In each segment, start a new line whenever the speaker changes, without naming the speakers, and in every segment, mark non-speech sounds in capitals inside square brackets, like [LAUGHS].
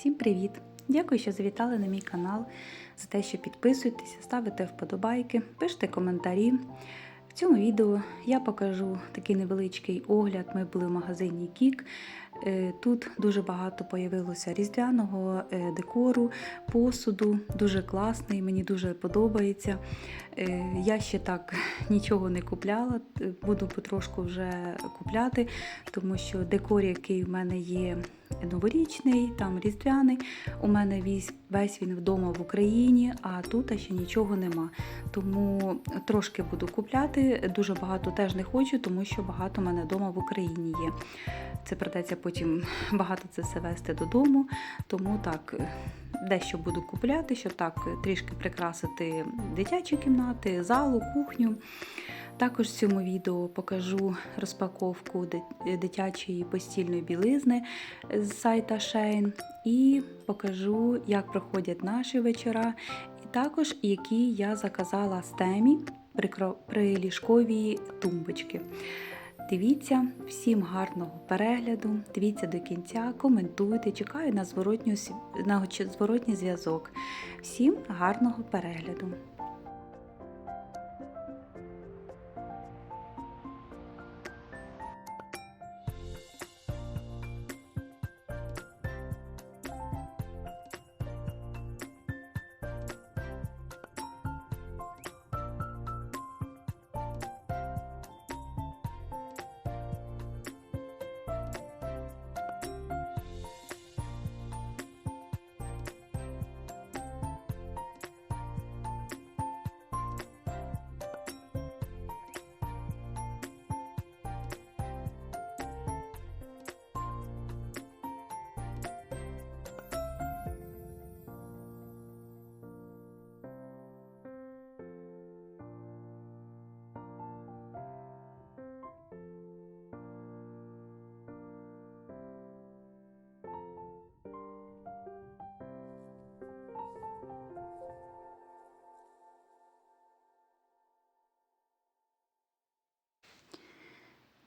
Всім привіт! Дякую, що завітали на мій канал, за те, що підписуєтеся, ставите вподобайки, пишете коментарі. В цьому відео я покажу такий невеличкий огляд. Ми були в магазині Кік. Е, Тут дуже багато появилося різдвяного е, декору, посуду, дуже класний, мені дуже подобається. Е, Я ще так нічого не купляла, буду потрошку вже купляти, тому що декор, який в мене є новорічний, там різдвяний, у мене весь, він вдома в Україні, а тут ще нічого нема. Тому трошки буду купляти. Дуже багато теж не хочу, тому що багато в мене вдома в Україні є. Це придеться потім багато це все вести додому. Тому так, дещо буду купляти, щоб так трішки прикрасити дитячі кімнати, залу, кухню. Також в цьому відео покажу розпаковку дитячої постільної білизни з сайта Shein і покажу, як проходять наші вечора, і також які я заказала з темі прикро- приліжкові тумбочки. Дивіться, всім гарного перегляду, дивіться до кінця, коментуйте, чекаю на, зворотню, на зворотній зв'язок. Всім гарного перегляду!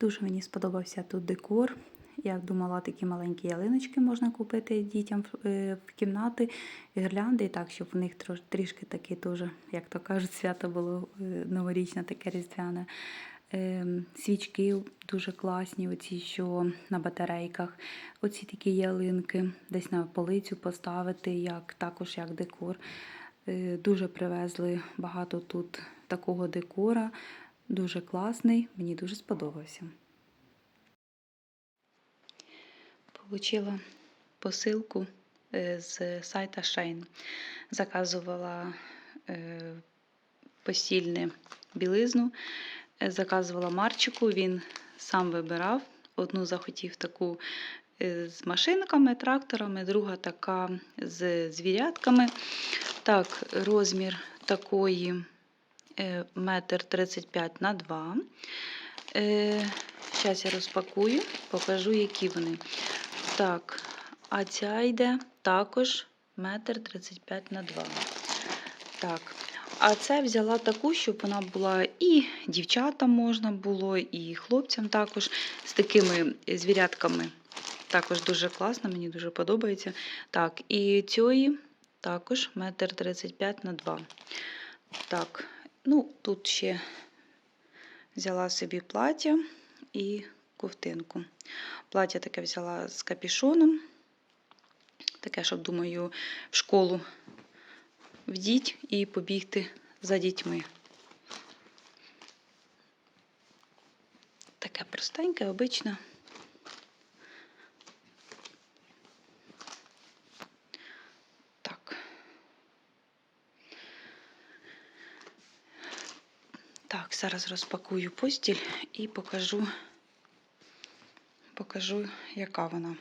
Дуже мені сподобався тут декор. Я думала, такі маленькі ялиночки можна купити дітям в- е, кімнати, гірлянди, і так, щоб в них трішки таке теж, як то кажуть, свято було е, новорічне, таке різдвяне. Ем, Свічки дуже класні, оці, що на батарейках. Оці такі ялинки, десь на полицю поставити, як, також як декор. Е, Дуже привезли багато тут такого декора. Дуже класний, мені дуже сподобався. Получила посилку е, з сайта Shein. Заказувала е, постільне білизну, е, заказувала Марчику, він сам вибирав. Одну захотів таку з машинками, тракторами, друга така з звірятками. Так, розмір такої метр 35 на 2. Зараз я розпакую, покажу, які вони. Так, а ця йде також метр 35 на 2. Так. А це взяла таку, щоб вона була і дівчатам можна було, і хлопцям також з такими звірятками. Також дуже класно, мені дуже подобається. Так, і цієї також метр 35 на 2. Так, ну тут ще взяла собі плаття і ковтинку. Плаття таке взяла з капішоном. Таке, щоб, думаю, в школу вдіть і побігти за дітьми. Таке простеньке, обичне. Так. Так, зараз розпакую постіль і покажу, покажу, яка вона.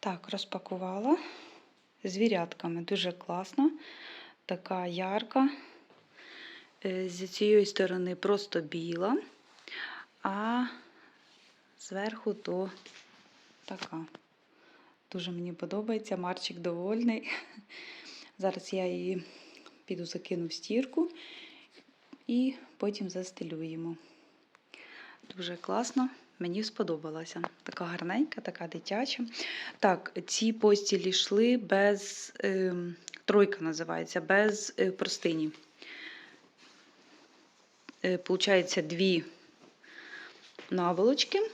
Так, розпакувала звірятками. Дуже класно, така ярка. Е, З цієї сторони просто біла, а зверху то така. Дуже мені подобається, Марчик довольний. [LAUGHS] Зараз я її піду закину в стірку і потім застелюємо. Дуже класно, Мені сподобалася. Така гарненька, така дитяча. Так, ці постілі йшли без е, тройка називається, без е, простині. Е, Получається, дві наволочки.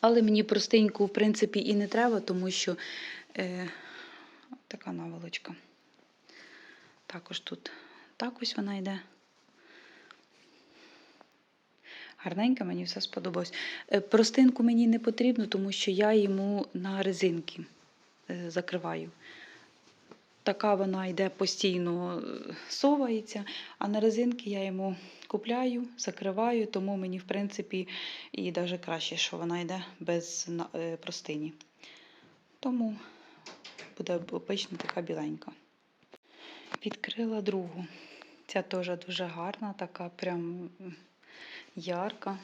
Але мені простеньку, в принципі, і не треба, тому що е, така наволочка. Також тут так ось вона йде. Гарненька, мені все сподобалось. Е, Простинку мені не потрібно, тому що я йому на резинки е, закриваю. Така вона йде постійно е, совається, а на резинки я йому купляю, закриваю, тому мені, в принципі, і навіть краще, що вона йде без простині. Тому буде обично така біленька. Відкрила другу. Ця теж дуже гарна, така прям ярка.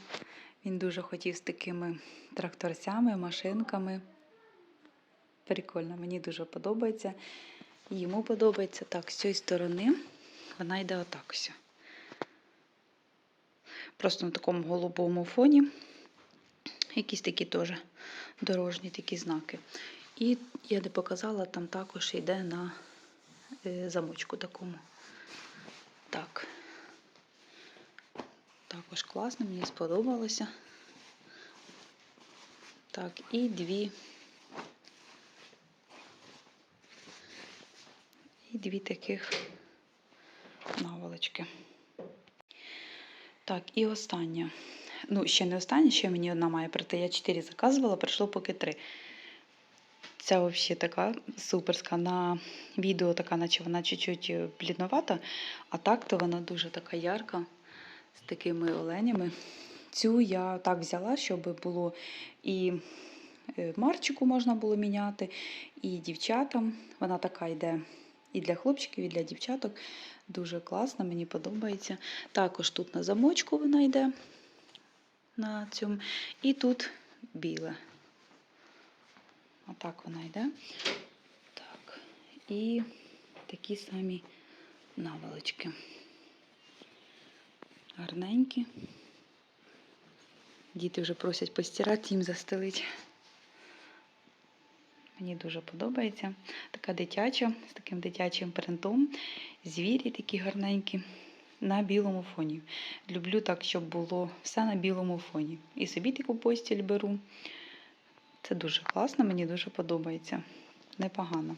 Він дуже хотів з такими тракторцями, машинками. Прикольно, мені дуже подобається. Йому подобається. Так, з цієї сторони вона йде отак ось. Просто на такому голубому фоні. Якісь такі теж дорожні такі знаки. І я не показала, там також йде на е, замочку такому. Так. Також класно, мені сподобалося. Так, і дві. І дві таких наволочки. Так, і остання. Ну, ще не остання, ще мені одна має прийти. Я чотири заказувала, прийшло поки три. Ця взагалі така суперська. На відео така, наче вона чуть-чуть блідновата, а так то вона дуже така ярка, з такими оленями. Цю я так взяла, щоб було і е, марчику можна було міняти, і дівчатам. Вона така йде і для хлопчиків, і для дівчаток. Дуже класна, мені подобається. Також тут на замочку вона йде на цьому. І тут біле. Отак вона йде. Так. І такі самі наволочки. Гарненькі. Діти вже просять постирати, їм застелить. Мені дуже подобається. Така дитяча, з таким дитячим принтом. Звірі такі гарненькі на білому фоні. Люблю так, щоб було все на білому фоні. І собі таку постіль беру. Це дуже класно, мені дуже подобається. Непогано.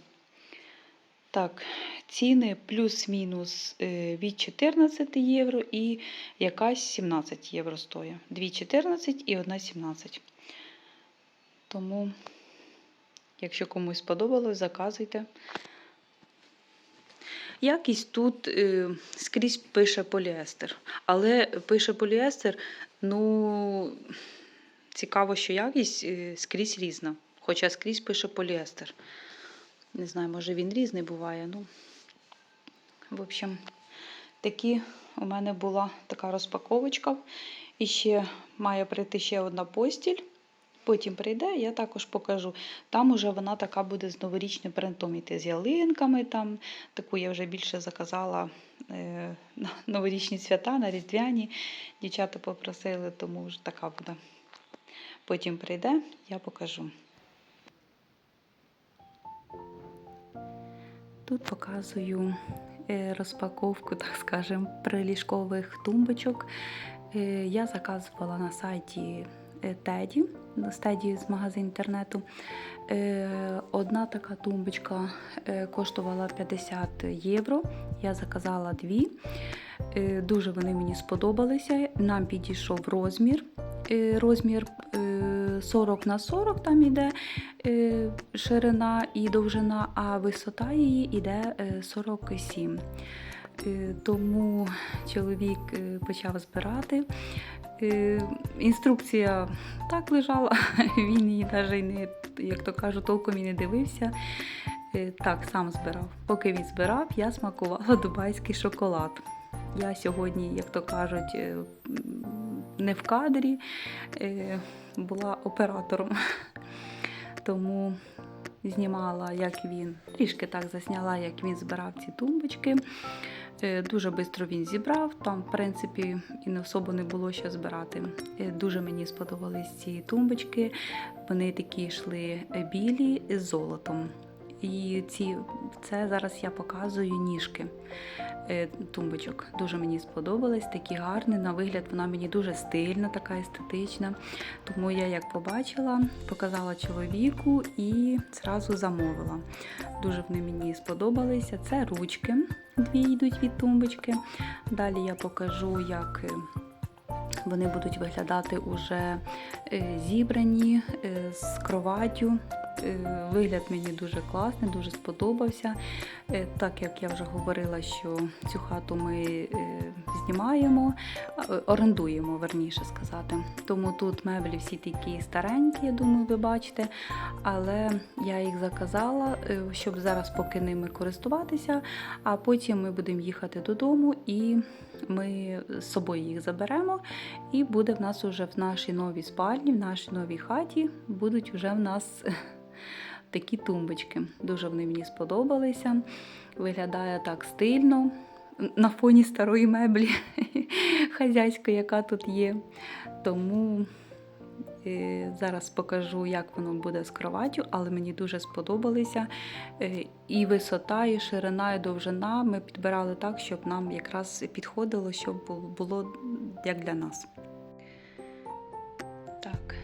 Так, ціни плюс-мінус е, від 14 євро і якась 17 євро стоїть. Дві 14 і одна 17. Тому, якщо комусь сподобалось, заказуйте. Якість тут е, скрізь пише поліестер. Але пише поліестер, ну, цікаво, що якість е, скрізь різна. Хоча скрізь пише поліестер. Не знаю, може він різний буває. Ну, в общем, такі у мене була така розпаковочка. І ще має прийти ще одна постіль. Потім прийде, я також покажу. Там уже вона така буде з новорічним принтом іти з ялинками. Там таку я вже більше заказала е, на новорічні свята, на різдвяні. Дівчата попросили, тому вже така буде. Потім прийде, я покажу. Тут показую е, розпаковку, так скажемо, приліжкових тумбочок. Е, Я заказувала на сайті Теді, з Теді з магазину інтернету. Е, Одна така тумбочка коштувала 50 євро. Я заказала дві. Дуже вони мені сподобалися. Нам підійшов розмір. Розмір 40 на 40 там іде е, ширина і довжина, а висота її іде е, 47. Е, Тому чоловік е, почав збирати. Е, Інструкція так лежала, [LAUGHS] він її навіть не, як то кажуть, толком і не дивився. Е, Так, сам збирав. Поки він збирав, я смакувала дубайський шоколад. Я сьогодні, як то кажуть, е, не в кадрі, е, була оператором. Тому знімала, як він, трішки так засняла, як він збирав ці тумбочки. Е, Дуже швидко він зібрав. Там, в принципі, і не особо не було що збирати. Е, Дуже мені сподобались ці тумбочки. Вони такі йшли е, білі з золотом. І ці, це зараз я показую ніжки тумбочок. Дуже мені сподобались, такі гарні. На вигляд вона мені дуже стильна, така естетична. Тому я як побачила, показала чоловіку і зразу замовила. Дуже вони мені сподобалися. Це ручки, дві йдуть від тумбочки. Далі я покажу, як е, вони будуть виглядати уже е, зібрані е, з кроваттю. Е, Вигляд мені дуже класний, дуже сподобався. Е, Так як я вже говорила, що цю хату ми е, знімаємо, орендуємо, верніше сказати. Тому тут меблі всі такі старенькі, я думаю, ви бачите. Але я їх заказала, щоб зараз поки ними користуватися, а потім ми будемо їхати додому і ми з собою їх заберемо. І буде в нас уже в нашій новій спальні, в нашій новій хаті будуть вже в нас [LAUGHS] такі тумбочки. Дуже вони мені сподобалися. Виглядає так стильно на фоні старої меблі [LAUGHS] хазяйської, яка тут є. Тому е, зараз покажу, як воно буде з кроваттю, але мені дуже сподобалися. Е, І висота, і ширина, і довжина ми підбирали так, щоб нам якраз підходило, щоб було як для нас. Так,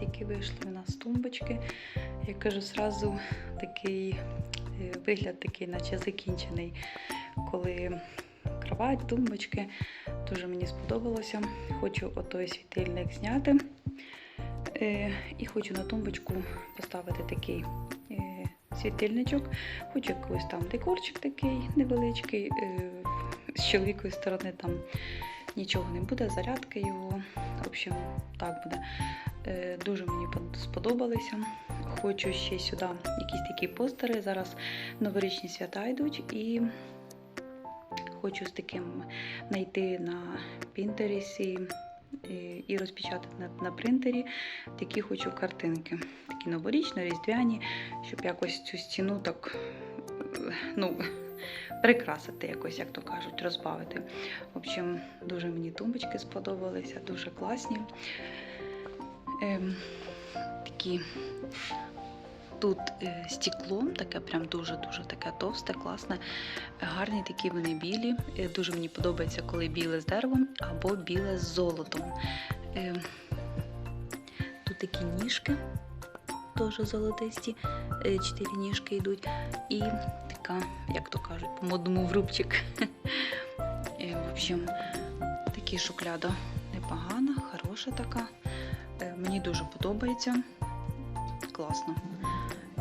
тільки вийшли у нас тумбочки. Я кажу, зразу такий е, вигляд, такий, наче закінчений, коли кровать, тумбочки. Дуже мені сподобалося. Хочу отой світильник зняти. Е, І хочу на тумбочку поставити такий е, світильничок. Хочу якийсь там декорчик такий невеличкий. Е, З чоловікої сторони там нічого не буде, зарядки його. В общем, так буде. Дуже мені под- сподобалися. Хочу ще сюди якісь такі постери. Зараз новорічні свята йдуть і хочу з таким знайти на Пінтересі і- розпечатати на, на принтері. Такі хочу картинки. Такі новорічні, різдвяні, щоб якось цю стіну так ну, [LAUGHS] прикрасити якось, як то кажуть, розбавити. В общем, дуже мені тумбочки сподобалися, дуже класні. Ем, такі тут е, стекло, таке прям дуже-дуже таке товсте, класне. Гарні такі вони білі. Е, Дуже мені подобається, коли біле з деревом або біле з золотом. Ем, тут такі ніжки, теж золотисті, е, чотири ніжки йдуть. І така, як то кажуть, по-модному врубчик. [LAUGHS] Е, В общем, такі шукляда непогана, хороша така. Е, Мені дуже подобається. Класно.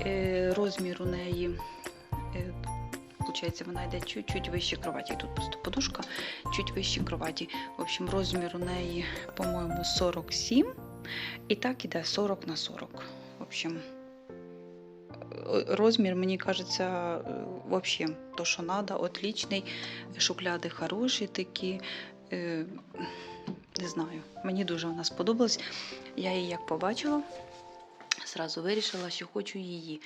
Е, Розмір у неї, е, виходить, вона йде чуть-чуть вище кроваті. Тут просто подушка, чуть вище кроваті. В общем, розмір у неї, по-моєму, 47. І так іде 40 на 40. В общем, е, розмір, мені кажеться, взагалі, то, що треба, отлічний. Шукляди хороші такі. Е, Не знаю, мені дуже вона сподобалась. Я її як побачила, зразу вирішила, що хочу її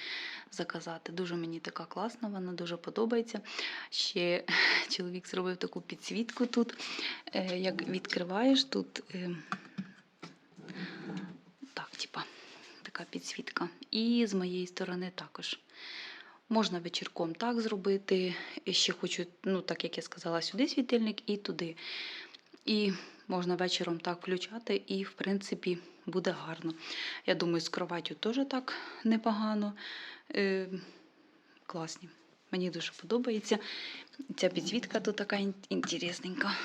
заказати. Дуже мені така класна, вона дуже подобається. Ще [LAUGHS] чоловік зробив таку підсвітку тут. Е, Як відкриваєш тут. е, Так, типа, така підсвітка. І з моєї сторони також. Можна вечірком так зробити. Ще хочу, ну, так як я сказала, сюди світильник і туди. І можна вечором так включати, і, в принципі, буде гарно. Я думаю, з кроваттю теж так непогано. Е, класні. Мені дуже подобається. Ця підсвітка тут така ін- інтересненька,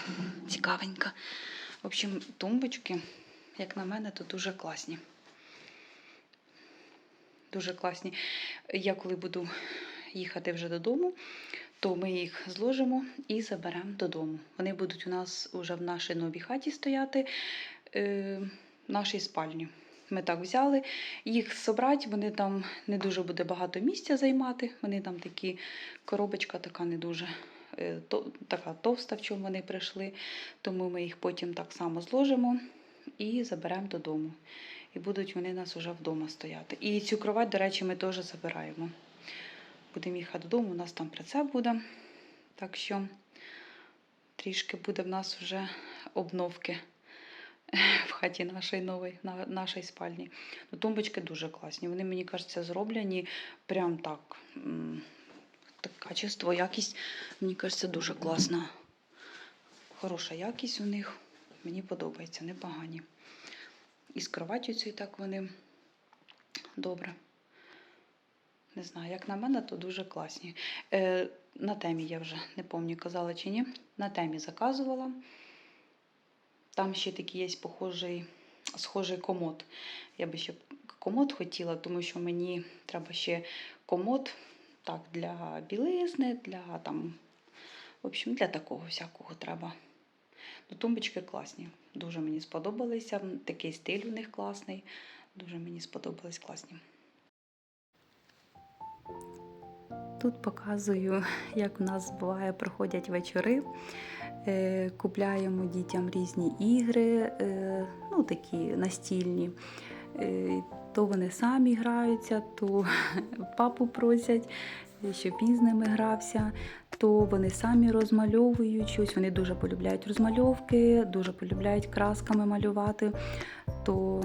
цікавенька. В общем, тумбочки, як на мене, то дуже класні. Дуже класні. Я коли буду їхати вже додому, то ми їх зложимо і заберемо додому. Вони будуть у нас вже в нашій новій хаті стояти, е, в нашій спальні. Ми так взяли їх зібрати, вони там не дуже буде багато місця займати. Вони там такі, коробочка така не дуже е, то, така товста, в чому вони прийшли. Тому ми їх потім так само зложимо і заберемо додому. І будуть вони у нас вже вдома стояти. І цю кровать, до речі, ми теж забираємо. Будемо їхати додому, у нас там прицеп буде. Так що трішки буде в нас вже обновки в хаті нашої нової, на нашій спальні. Ну, тумбочки дуже класні. Вони, мені кажеться, зроблені прям так. Так, качество, якість, мені кажеться, дуже класна. Хороша якість у них. Мені подобається, непогані. І з кроваттю цією так вони добре. Не знаю, як на мене, то дуже класні. Е, на темі я вже не пам'ятаю, казала чи ні. На темі заказувала. Там ще такий є похожий, схожий комод. Я би ще комод хотіла, тому що мені треба ще комод так, для білизни, для там, в общем, для такого всякого треба. Ну, тумбочки класні. Дуже мені сподобалися. Такий стиль у них класний. Дуже мені сподобались класні. Тут показую, як у нас буває, проходять вечори. Е, Купляємо дітям різні ігри, е, ну такі настільні. Е, То вони самі граються, то [LAUGHS] папу просять, щоб він з ними грався, то вони самі розмальовують щось. Вони дуже полюбляють розмальовки, дуже полюбляють красками малювати. То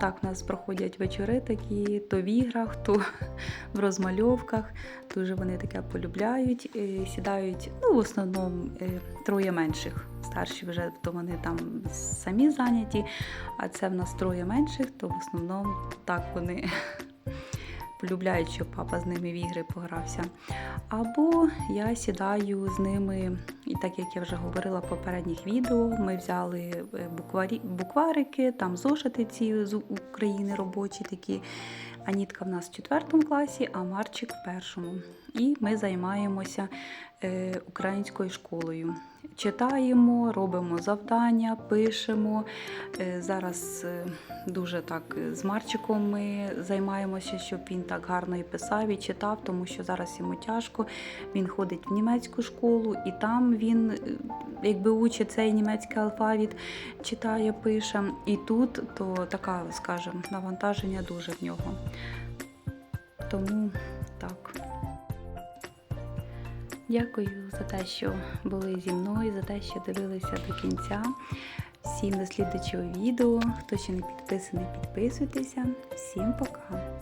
так в нас проходять вечори такі, то в іграх, то [LAUGHS] в розмальовках. Дуже вони таке полюбляють. Е, Сідають, ну, в основному е, троє менших. Старші вже то вони там самі зайняті, а це в нас троє менших, то в основному так вони [LAUGHS] полюбляють, щоб папа з ними в ігри погрався. Або я сідаю з ними, і так як я вже говорила в попередніх відео, ми взяли е, букварі, букварики, там зошити ці з України робочі такі. Анітка в нас в четвертому класі, а Марчик в першому. І ми займаємося е, українською школою. Читаємо, робимо завдання, пишемо. Е, зараз е, дуже так е, з Марчиком ми займаємося, щоб він так гарно і писав, і читав, тому що зараз йому тяжко. Він ходить в німецьку школу, і там він якби учить цей німецький алфавіт, читає, пише. І тут то така, скажімо, навантаження дуже в нього. Дякую за те, що були зі мною, за те, що дивилися до кінця. Всім до слідчого відео. Хто ще не підписаний, підписуйтеся. Всім пока!